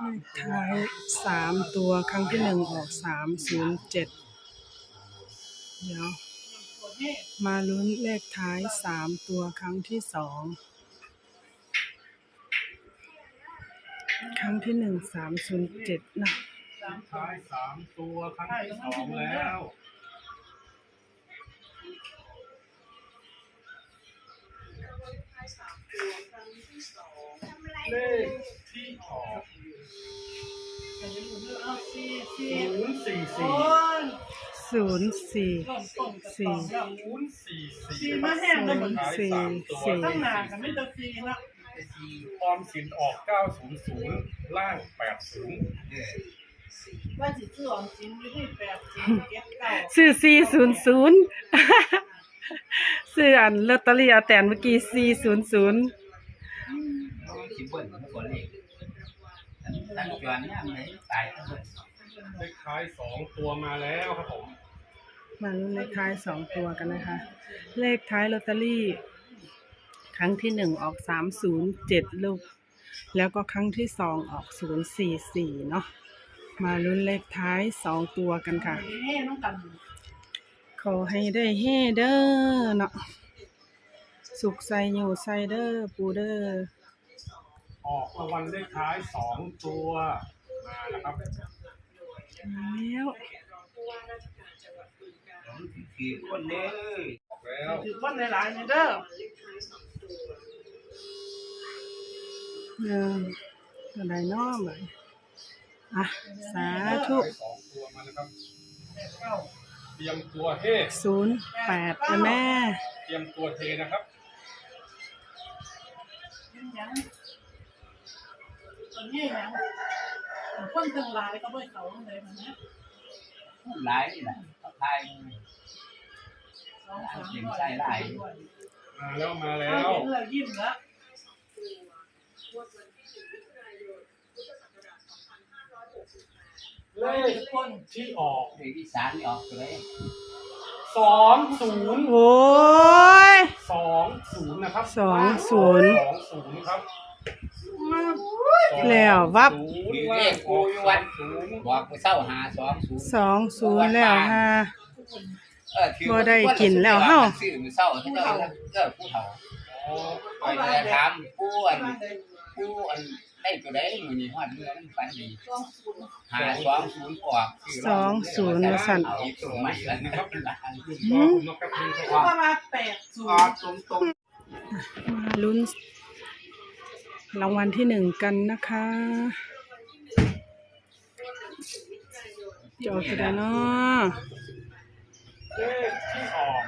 เลขท้ายสามตัวครั้งที่หนึ่งออกสามศูนย์เจ็ดเดี๋ยว มาลุ้นเลขท้ายสามตัวครั้งที่สองครั้งที่หนึ่งสามศูนย์เจ็ดนะท้ายสามตัวครั้งที่สองแล้วเลข ศูนย์สี่สี่ศูนย์สี่สี่ศูนย์สี่สี่สีมาแห้งเลยเหมือนท้ายสี่สามตัวสี่ตั้งนานกันไม่เจอสีละออมสินออกเก้าศูนย์ศูนย์ล่างแปดศูนย์ว่าสิซื้อของจริงไม่ได้แปดจริงเก็บเก่าซื้อสี่ศูนย์ศูนย์ซื้ออันลอตเตอรี่อาแตนเมื่อกี้สี่ศูนย์ศูนย์คิดเบิ้ลมันก็เลขตั้งจวนเนี่ยมันตายทั้งหมด เลขท้ายสองตัวมาแล้วครับผมมาลุ้นเลขท้ายสองตัวกันนะคะ เลขท้ายลอตเตอรี่ ครั้งที่หนึ่งออกสามศูนย์เจ็ดลูก แล้วก็ครั้งที่สองออกศูนย์สี่สี่เนาะมาลุ้นเลขท้ายสองตัวกันค่ะแม่น้องกันขอให้ได้เฮเด้อเนาะสุขใส่อยู่ใส่เด้อปูเด้อออกรางวัลเลขท้ายสองตัวมาแล้วครับมา แล้วคือคนเด้อออกแล้วถือว่าหลายๆเนี่ยเด้อเอออะไรเนาะบัดอะ สาธุท้ายสองตัวมาแล้วครับเก้าเตรียมตัวเฮศูนย์แปดนะแม่ เตรียมตัวเทนะครับยังยังตอนนี้ยัง คนทั้งหลายก็ไม่เขาเลยมันนะหลายนี่แหละเขาทายสองสามร้อยมาแล้วมาแล้แล้ววเรายิ้มแล้วเลขที่ออกเลขที่สามนี่ออกเลยสองศูนย์โอ้ยสองศูนย์นะครับสองศูนย์สองศูนย์ครับ แล้ววับคือเลขกูอยู่วันบอกไปเศร้าหาสองศูนย์สองศูนย์แล้วฮะเออถือบ่ได้กินแล้วเฮ้า ซื้อมือเศร้าเขาเจ้าเจ้าผู้เฒ่าอ๋อไปเลยถามผู้อันผู้อันได้ตัวใดมือนี้ฮอดเมื่อมันฝันดีสองศูนย์หาสองศูนย์ออกสองศูนย์ว่าสั่น เอาอีกตัวใหม่แล้วนะครับคุณพ่อคุณนกกระพินคก็รับประมาณแปดศูออนกย์ตรงตรงมาลุ้น รางวัลที่หนึ่งกันนะคะจอกันแล้วเนาะเลขที่ออก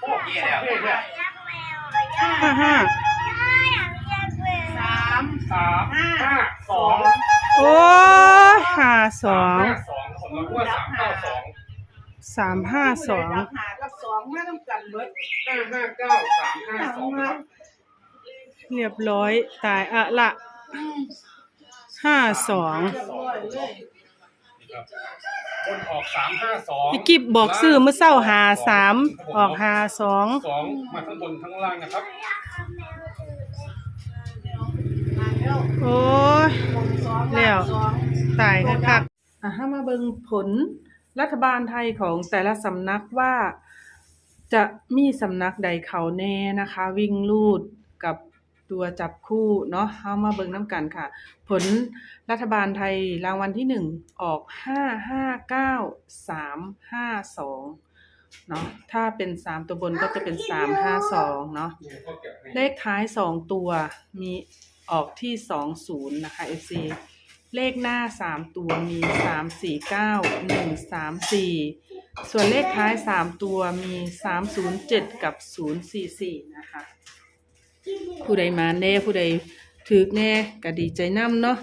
โอ้ๆนี่แล้วเลขเนี่ยห้าห้าสามสามห้าสองโอ้ยห้าสองห้าสองผมเราว่าสามเก้าสองสามห้าสองหากับ สองไม่ต้องกันเบิดห้าห้าเก้าสามห้าสองครับเรียบร้อยตายอะละห้าสองเรียบร้อยเลยนี่ครับบนออกสามห้าสองพี่กิบบอกซื้อเมื่อเศร้าหาสามออกหาสองสองมาข้างบนข้างล่างนะครับ มาแล้วโอ้ยสองแล้วสองตายคักๆอะให้มาเบิ่งผลรัฐบาลไทยของแต่ละสำนักว่า จะมีสำนักใดเขาแน่นะคะ วิ่งลูดกับตัวจับคู่เนาะเอามาเบิ่งน้ำกันค่ะ ผลรัฐบาลไทยรางวัลที่หนึ่งออกห้าห้าเก้าสามห้าสองเนาะถ้าเป็นสามตัวบนก็จะเป็นสามห้าสองเนาะเก็บให้เลขท้ายสองตัวมีออกที่สองศูนย์นะคะ FC เลขหน้าสามตัวมีสามสี่เก้าหนึ่งสามสี่ ส่วนเลขท้ายสามตัวมีสามศูนย์เจ็ดกับศูนย์สี่สี่นะคะ ผู้ใดมาแน่ผู้ใดถือแน่ก็ดีใจน้ำเนาะ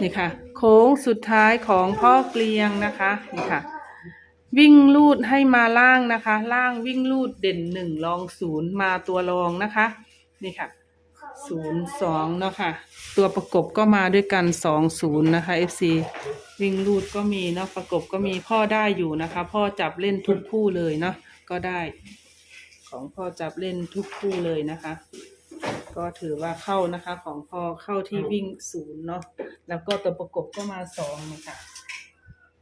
นี่ค่ะ โค้งสุดท้ายของพ่อเกลียงนะคะนี่ค่ะ วิ่งลูดให้มาล่างนะคะ ล่างวิ่งลูดเด่นหนึ่งรองศูนย์มาตัวรองนะคะ นี่ค่ะ ศูนย์สองเนาะค่ะ ตัวประกบก็มาด้วยกันสองศูนย์นะคะ FC วิ่งลูดก็มีเนาะประกบก็มีพ่อได้อยู่นะคะ พ่อจับเล่นทุกคู่เลยเนาะก็ได้ ของพ่อจับเล่นทุกคู่เลยนะคะ ก็ถือว่าเข้านะคะ ของพ่อเข้าที่วิ่งศูนย์เนาะแล้วก็ตัวประกบก็มาสองนะคะ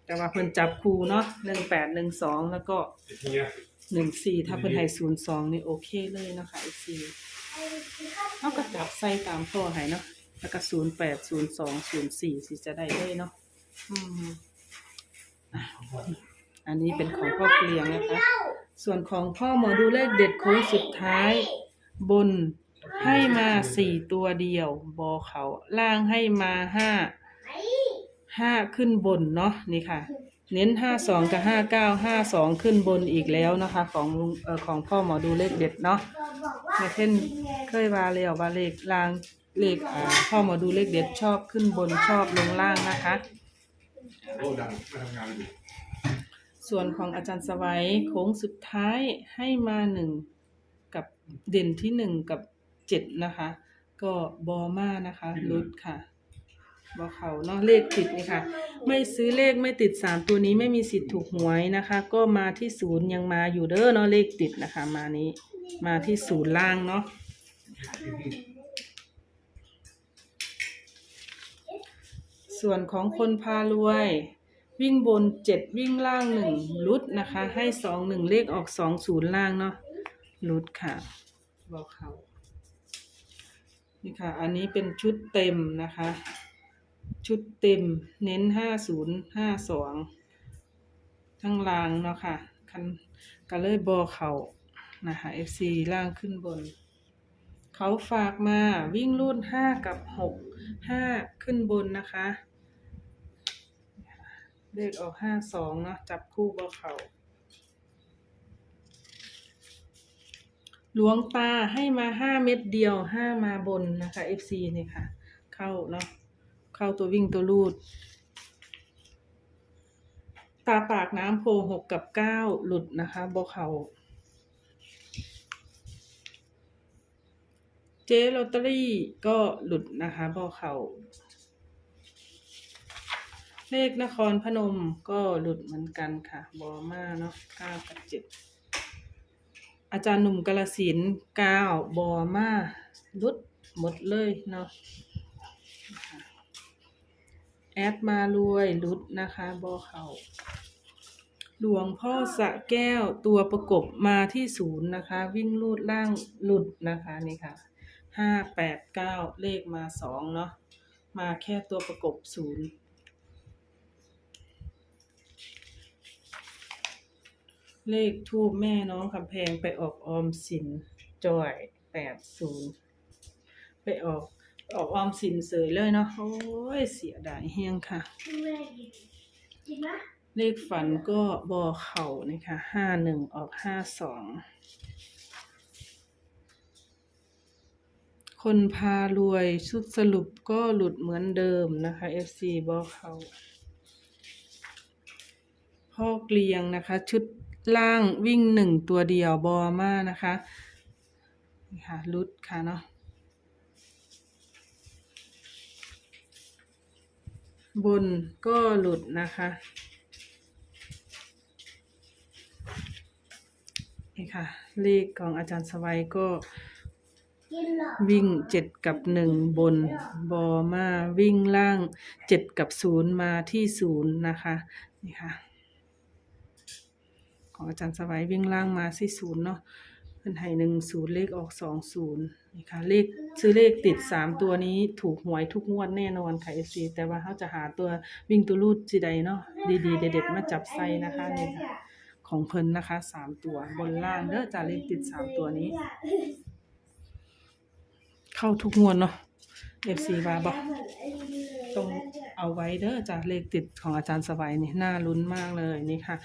แต่ว่าเพิ่นจับคู่เนาะหนึ่งแปดหนึ่งสองแล้วก็เฮียหนึ่งสี่ถ้าเพิ่นให้ศูนย์สองนี่โอเคเลยเนาะคะไอซี เขาก็จับใส่ตามพ่อให้เนาะแล้วก็ศูนย์แปดศูนย์สองศูนย์สี่สิจะได้เลยเนาะอืมอะอันนี้เป็นของพ่อเกลียงนะคะ ส่วนของพ่อหมอดูเลขเด็ดโค้งสุดท้าย บนให้มาสี่ตัวเดียว บอเขาล่างให้มาห้าห้าขึ้นบนเนาะนี่ค่ะ เน้นห้าสองกับห้าเก้าห้าสองขึ้นบนอีกแล้วนะคะ ของลุงเอ่อของพ่อหมอดูเลขเด็ดเนาะแม่เช่นเคยว่าแล้วว่าเลขลางเลขอ่าพ่อหมอดูเลขเด็ดชอบขึ้นบนชอบลงล่างนะคะ โอ้ดังมาทำงานอยู่ส่วนของอาจารย์สวัยโค้งสุดท้ายให้มาหนึ่งกับเด่นที่หนึ่งกับเจ็ดนะคะ ก็บอมานะคะลุดค่ะ บอกเขาเนาะเลขติดนี่ค่ะ ไม่ซื้อเลขไม่ติดสามตัวนี้ไม่มีสิทธิ์ถูกหวยนะคะ ก็มาที่ศูนย์ยังมาอยู่เด้อเนาะเลขติดนะคะ มานี้มาที่ศูนย์ล่างเนาะส่วนของคนพารวย วิ่งบนเจ็ดวิ่งล่างหนึ่งลุดนะคะ ให้สองหนึ่งเลขออกสองศูนย์ล่างเนาะลุดค่ะ บอกเขานี่ค่ะ อันนี้เป็นชุดเต็มนะคะ ชุดเต็มเน้นห้าศูนย์ห้าสองทั้งล่างเนาะค่ะคันก็เลยบอเขานะคะ FC ล่างขึ้นบน เขาฝากมาวิ่งรุ่นห้ากับหกห้าขึ้นบนนะคะ เลขออกห้าสองเนาะจับคู่บอเขาหลวงตาให้มาห้าเม็ดเดียวห้ามาบนนะคะ FC เนี่ยค่ะ เข้าเนาะ เข้าตัววิ่งตัวลูด ตาปากน้ำโพหกกับเก้าหลุดนะคะบอเขาเจลอตเตอรี่ก็หลุดนะคะบอเขาเลขนครพนมก็หลุดเหมือนกันค่ะ บอมาเนาะเก้ากับเจ็ดอาจารย์หนุ่มกาลสินเก้าบอมาลุดหมดเลยเนาะ แอดมารวยหลุดนะคะบอเขาหลวงพ่อสะแก้วตัวประกบมาที่ศูนย์นะคะ วิ่งลูดล่างหลุดนะคะนี่ค่ะห้าแปดเก้าเลขมาสองเนาะมาแค่ตัวประกบศูนย์เลขทูบแม่น้องคำแพงไปออกออมสินจอยแปดศูนย์ไปออก ออกออมสินเสยเลยเนาะโอ้ยเสียดายเฮียงค่ะ เลขฝันก็บอเข่านะคะห้าหนึ่งออกห้าสองคนพารวยชุดสรุปก็หลุดเหมือนเดิมนะคะ FC บอเข่าพ่อเกลียงนะคะ ชุดล่างวิ่งหนึ่งตัวเดียวบอมานะคะนี่ค่ะรุดค่ะเนาะ บนก็หลุดนะคะนี่ค่ะ เลขของอาจารย์สวัยก็วิ่งเจ็ดกับหนึ่งบนบอมาวิ่งล่างเจ็ดกับศูนย์มาที่ศูนย์นะคะนี่ค่ะของอาจารย์สวัยวิ่งล่างมาที่ศูนย์เนาะเพิ่นให้หนึ่งศูนย์เลขออกสองศูนย์ นี่ค่ะเลขซื้อเลขติดสามตัวนี้ถูกหวยทุกงวดแน่นอนค่ะเอฟซีแต่ว่าเขาจะหาตัววิ่งตัวรูดจีใดเนาะดีๆ เด็ดๆมาจับไส้นะคะนี่ค่ะของเพิ่นนะคะสามตัวบนล่างเด้อจ้าเลขติดสามตัวนี้ เข้าทุกงวดเนาะเอฟซีว่าบอกต้องเอาไว้เด้อจ้าเลขติดของอาจารย์สวัยนี่น่าลุ้นมากเลยนี่ค่ะ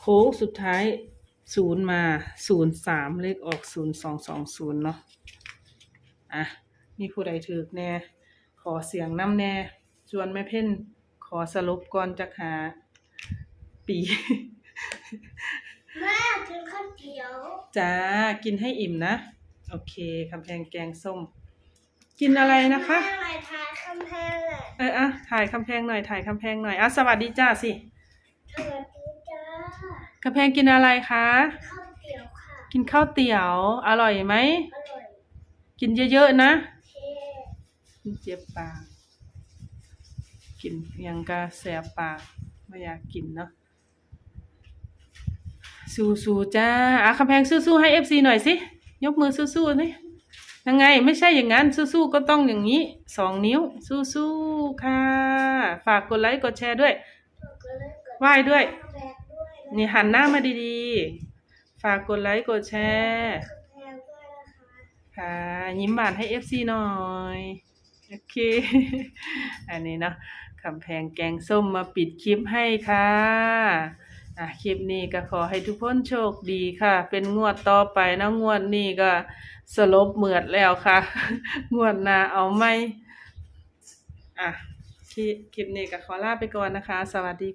โค้งสุดท้ายศูนย์มาศูนย์สามเลขออกศูนย์สองสองศูนย์เนาะ อะมีผู้ใดถือแน่ขอเสียงน้ำแน่ชวนแม่เพ่นขอสรุปก่อนจะหาปีแม่กินข้าวเกี๊ยวจ้ากินให้อิ่มนะ โอเคคำแพงแกงส้ม กินอะไรนะคะแม่อะไรทายคำแพงเลยเอออะถ่ายคำแพงหน่อยถ่ายคำแพงหน่อยอะสวัสดีจ้าสิสวัสดีจ้าคำแพงกินอะไรคะข้าวเกี๊ยวค่ะ กินข้าวเตี๋ยว อร่อยไหมอร่อย กินเยอะๆนะเท่มันเจ็บปากกินอิหยังก็แสบปากไม่อยากกินเนาะสู้ๆจ้าอะคำแพงสู้ๆให้เอฟซีหน่อยสิยกมือสู้ๆนี่ยังไง ไม่ใช่อย่างนั้นสู้ๆก็ต้องอย่างนี้สองนิ้ว สู้ๆค่ะ ฝากกดไลค์กดแชร์ด้วยก็เลยกดไหว้ด้วยแบกด้วยนะนี่หันหน้ามาดีๆ ฝากกดไลค์กดแชร์ แพงด้วยนะคะ ค่ะ ยิ้มหวานให้ FC หน่อย โอเค อันนี้เนาะคำแพงแกงส้มมาปิดคลิปให้ค่ะอะคลิปนี้ก็ขอให้ทุกคนโชคดีค่ะ เป็นงวดต่อไปนะงวดนี้ก็สลบเหมือดแล้วค่ะ งวดหน้าเอาไหมอะคลิปนี้ก็ขอลาไปก่อนนะคะ สวัสดี